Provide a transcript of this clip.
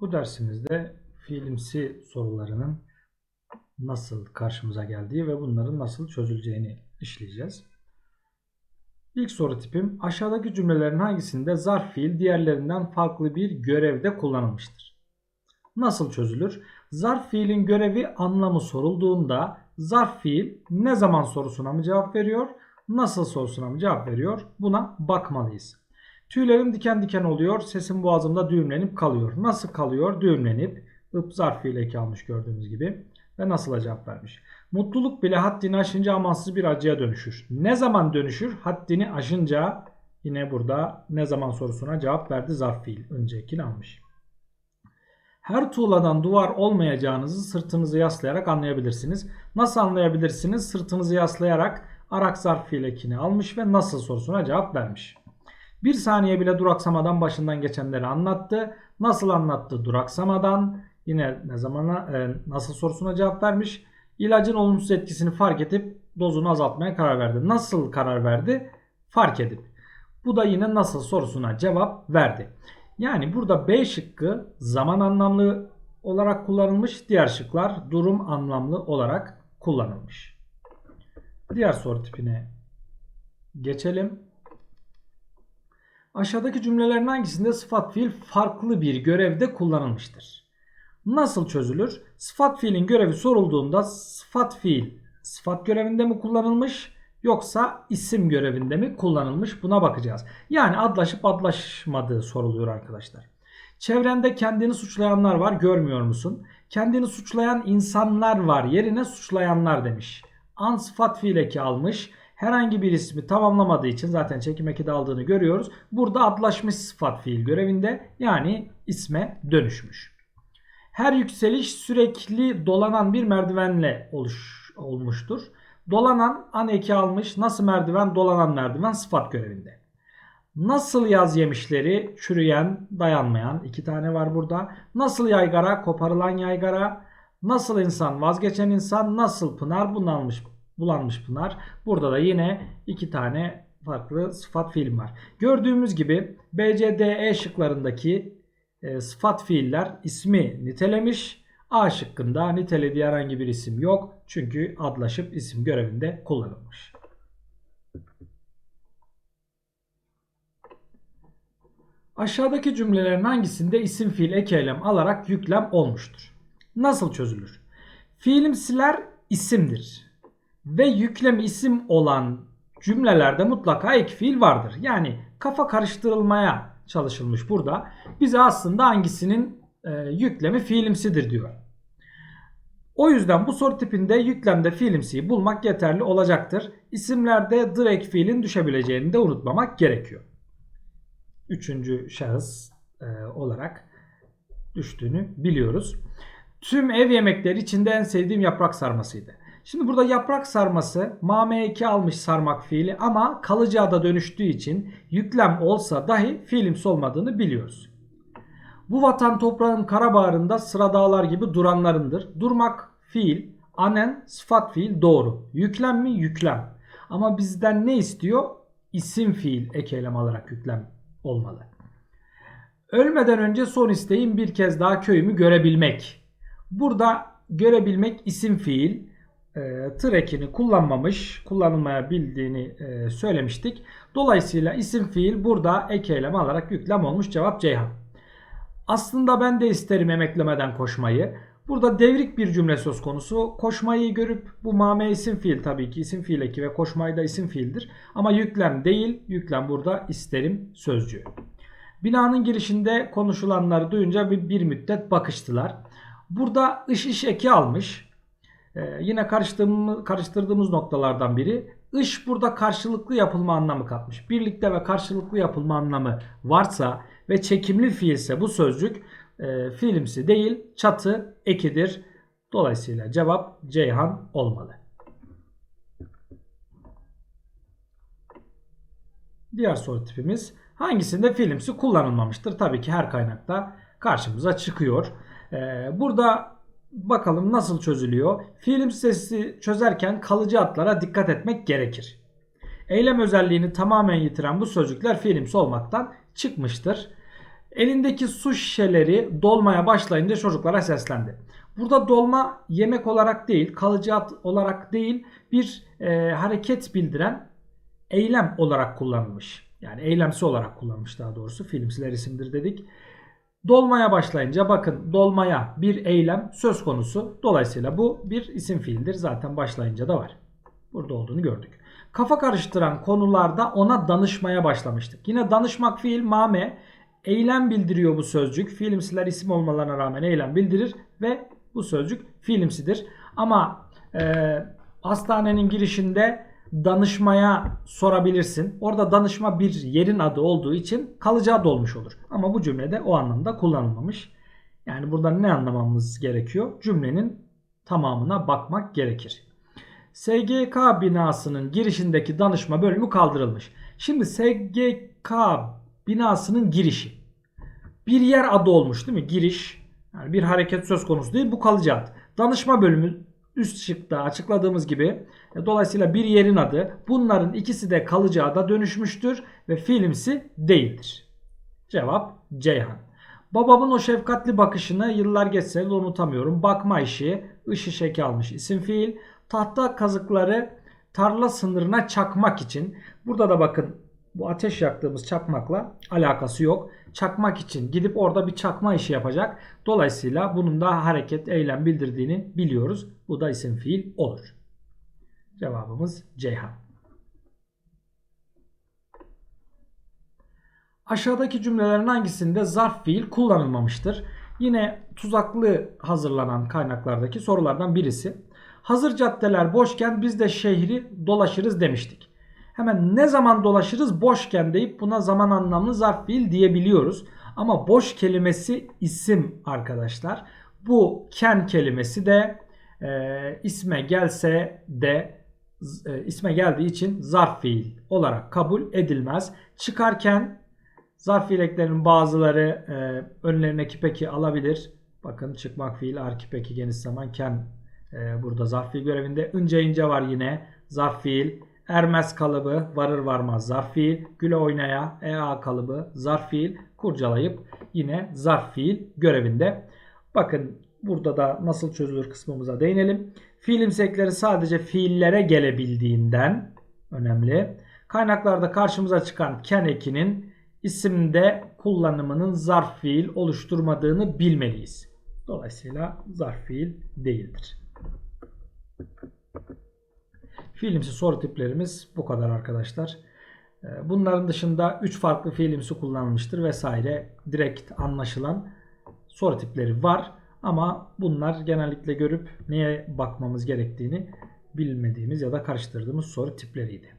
Bu dersimizde fiilimsi sorularının nasıl karşımıza geldiği ve bunların nasıl çözüleceğini işleyeceğiz. İlk soru tipim aşağıdaki cümlelerin hangisinde zarf fiil diğerlerinden farklı bir görevde kullanılmıştır? Nasıl çözülür? Zarf fiilin görevi anlamı sorulduğunda zarf fiil ne zaman sorusuna mı cevap veriyor, nasıl sorusuna mı cevap veriyor? Buna bakmalıyız. Tüylerim diken diken oluyor, sesim boğazımda düğümlenip kalıyor. Nasıl kalıyor? Düğümlenip, ıp zarf fiil eki almış gördüğünüz gibi ve nasıl cevap vermiş. Mutluluk bile haddini aşınca amansız bir acıya dönüşür. Ne zaman dönüşür? Haddini aşınca yine burada ne zaman sorusuna cevap verdi zarf fiil. Öncekini almış. Her tuğladan duvar olmayacağınızı sırtınızı yaslayarak anlayabilirsiniz. Nasıl anlayabilirsiniz? Sırtınızı yaslayarak arak zarf fiil ekini almış ve nasıl sorusuna cevap vermiş. Bir saniye bile duraksamadan başından geçenleri anlattı. Nasıl anlattı? Duraksamadan. Yine ne zamana e, nasıl sorusuna cevap vermiş. İlacın olumsuz etkisini fark edip dozunu azaltmaya karar verdi. Nasıl karar verdi? Fark edip. Bu da yine nasıl sorusuna cevap verdi. Yani burada B şıkkı zaman anlamlı olarak kullanılmış. Diğer şıklar durum anlamlı olarak kullanılmış. Diğer soru tipine geçelim. Aşağıdaki cümlelerin hangisinde sıfat fiil farklı bir görevde kullanılmıştır? Nasıl çözülür? Sıfat fiilin görevi sorulduğunda sıfat fiil sıfat görevinde mi kullanılmış yoksa isim görevinde mi kullanılmış buna bakacağız. Yani adlaşıp adlaşmadığı soruluyor arkadaşlar. Çevrende kendini suçlayanlar var görmüyor musun? Kendini suçlayan insanlar var yerine suçlayanlar demiş. An sıfat fiil eki almış herhangi bir ismi tamamlamadığı için zaten çekim eki de aldığını görüyoruz. Burada adlaşmış sıfat fiil görevinde yani isme dönüşmüş. Her yükseliş sürekli dolanan bir merdivenle oluş, olmuştur. Dolanan an eki almış. Nasıl merdiven? Dolanan merdiven sıfat görevinde. Nasıl yaz yemişleri? Çürüyen, dayanmayan. iki tane var burada. Nasıl yaygara? Koparılan yaygara. Nasıl insan? Vazgeçen insan. Nasıl pınar? Bunalmış, bulanmış pınar. Burada da yine iki tane farklı sıfat fiilim var. Gördüğümüz gibi B, C, D, E şıklarındaki e, sıfat fiiller ismi nitelemiş. A şıkkında nitelediği herhangi bir isim yok. Çünkü adlaşıp isim görevinde kullanılmış. Aşağıdaki cümlelerin hangisinde isim fiil ek eylem alarak yüklem olmuştur? Nasıl çözülür? Fiilimsiler isimdir. Ve yüklem isim olan cümlelerde mutlaka ek fiil vardır. Yani kafa karıştırılmaya çalışılmış burada. Bize aslında hangisinin e, yüklemi fiilimsidir diyor. O yüzden bu soru tipinde yüklemde fiilimsiyi bulmak yeterli olacaktır. İsimlerde direkt fiilin düşebileceğini de unutmamak gerekiyor. Üçüncü şahıs e, olarak düştüğünü biliyoruz. Tüm ev yemekleri içinde en sevdiğim yaprak sarmasıydı. Şimdi burada yaprak sarması mame 2 almış sarmak fiili ama kalıcı ada dönüştüğü için yüklem olsa dahi fiilimsi olmadığını biliyoruz. Bu vatan toprağın kara bağrında sıra dağlar gibi duranlarındır. Durmak fiil, anen sıfat fiil doğru. Yüklem mi? Yüklem. Ama bizden ne istiyor? İsim fiil ek eylem alarak yüklem olmalı. Ölmeden önce son isteğim bir kez daha köyümü görebilmek. Burada görebilmek isim fiil e, tır ekini kullanmamış, kullanılmaya bildiğini e, söylemiştik. Dolayısıyla isim fiil burada ek eylem alarak yüklem olmuş. Cevap Ceyhan. Aslında ben de isterim emeklemeden koşmayı. Burada devrik bir cümle söz konusu. Koşmayı görüp bu mame isim fiil tabii ki isim fiil eki ve koşmayı da isim fiildir. Ama yüklem değil. Yüklem burada isterim sözcüğü. Binanın girişinde konuşulanları duyunca bir, bir müddet bakıştılar. Burada ış iş eki almış. Ee, yine karıştırdığımız, karıştırdığımız noktalardan biri. Iş burada karşılıklı yapılma anlamı katmış. Birlikte ve karşılıklı yapılma anlamı varsa ve çekimli fiilse bu sözcük e, fiilimsi değil çatı ekidir. Dolayısıyla cevap Ceyhan olmalı. Diğer soru tipimiz hangisinde fiilimsi kullanılmamıştır? Tabii ki her kaynakta karşımıza çıkıyor. Ee, burada bakalım nasıl çözülüyor. Fiilimsi sesi çözerken kalıcı adlara dikkat etmek gerekir. Eylem özelliğini tamamen yitiren bu sözcükler fiilimsi olmaktan çıkmıştır. Elindeki su şişeleri dolmaya başlayınca çocuklara seslendi. Burada dolma yemek olarak değil, kalıcı ad olarak değil bir e, hareket bildiren eylem olarak kullanılmış. Yani eylemsi olarak kullanılmış daha doğrusu. Filmsiler isimdir dedik. Dolmaya başlayınca bakın dolmaya bir eylem söz konusu. Dolayısıyla bu bir isim fiildir. Zaten başlayınca da var. Burada olduğunu gördük. Kafa karıştıran konularda ona danışmaya başlamıştık. Yine danışmak fiil mame. Eylem bildiriyor bu sözcük. Fiilimsiler isim olmalarına rağmen eylem bildirir ve bu sözcük fiilimsidir. Ama e, hastanenin girişinde danışmaya sorabilirsin. Orada danışma bir yerin adı olduğu için kalıcı ad olmuş olur. Ama bu cümlede o anlamda kullanılmamış. Yani buradan ne anlamamız gerekiyor? Cümlenin tamamına bakmak gerekir. SGK binasının girişindeki danışma bölümü kaldırılmış. Şimdi SGK binasının girişi. Bir yer adı olmuş değil mi? Giriş. Yani bir hareket söz konusu değil. Bu kalıcı. Danışma bölümü üst şıkta açıkladığımız gibi e, dolayısıyla bir yerin adı. Bunların ikisi de kalıcı ada dönüşmüştür ve fiilimsi değildir. Cevap Ceyhan. Babamın o şefkatli bakışını yıllar geçse de unutamıyorum. Bakma işi, ışı şeki almış isim fiil. Tahta kazıkları tarla sınırına çakmak için. Burada da bakın bu ateş yaktığımız çakmakla alakası yok. Çakmak için gidip orada bir çakma işi yapacak. Dolayısıyla bunun da hareket, eylem bildirdiğini biliyoruz. Bu da isim fiil olur. Cevabımız Ceyhan. Aşağıdaki cümlelerin hangisinde zarf fiil kullanılmamıştır? Yine tuzaklı hazırlanan kaynaklardaki sorulardan birisi. Hazır caddeler boşken biz de şehri dolaşırız demiştik. Hemen ne zaman dolaşırız boşken deyip buna zaman anlamlı zarf fiil diyebiliyoruz. Ama boş kelimesi isim arkadaşlar. Bu ken kelimesi de e, isme gelse de e, isme geldiği için zarf fiil olarak kabul edilmez. Çıkarken zarf fiileklerin bazıları e, önlerine kipeki alabilir. Bakın çıkmak fiil arkipeki geniş zaman ken e, burada zarf fiil görevinde. Ince ince var yine zarf fiil. Ermez kalıbı varır varmaz zarf fiil. Güle oynaya ea kalıbı zarf fiil. Kurcalayıp yine zarf fiil görevinde. Bakın burada da nasıl çözülür kısmımıza değinelim. Fiilimsekleri sadece fiillere gelebildiğinden önemli. Kaynaklarda karşımıza çıkan ken ekinin isimde kullanımının zarf fiil oluşturmadığını bilmeliyiz. Dolayısıyla zarf fiil değildir. Fiilimsi soru tiplerimiz bu kadar arkadaşlar. Ee, Bunların dışında 3 farklı fiilimsi kullanılmıştır vesaire direkt anlaşılan soru tipleri var. Ama bunlar genellikle görüp neye bakmamız gerektiğini bilmediğimiz ya da karıştırdığımız soru tipleriydi.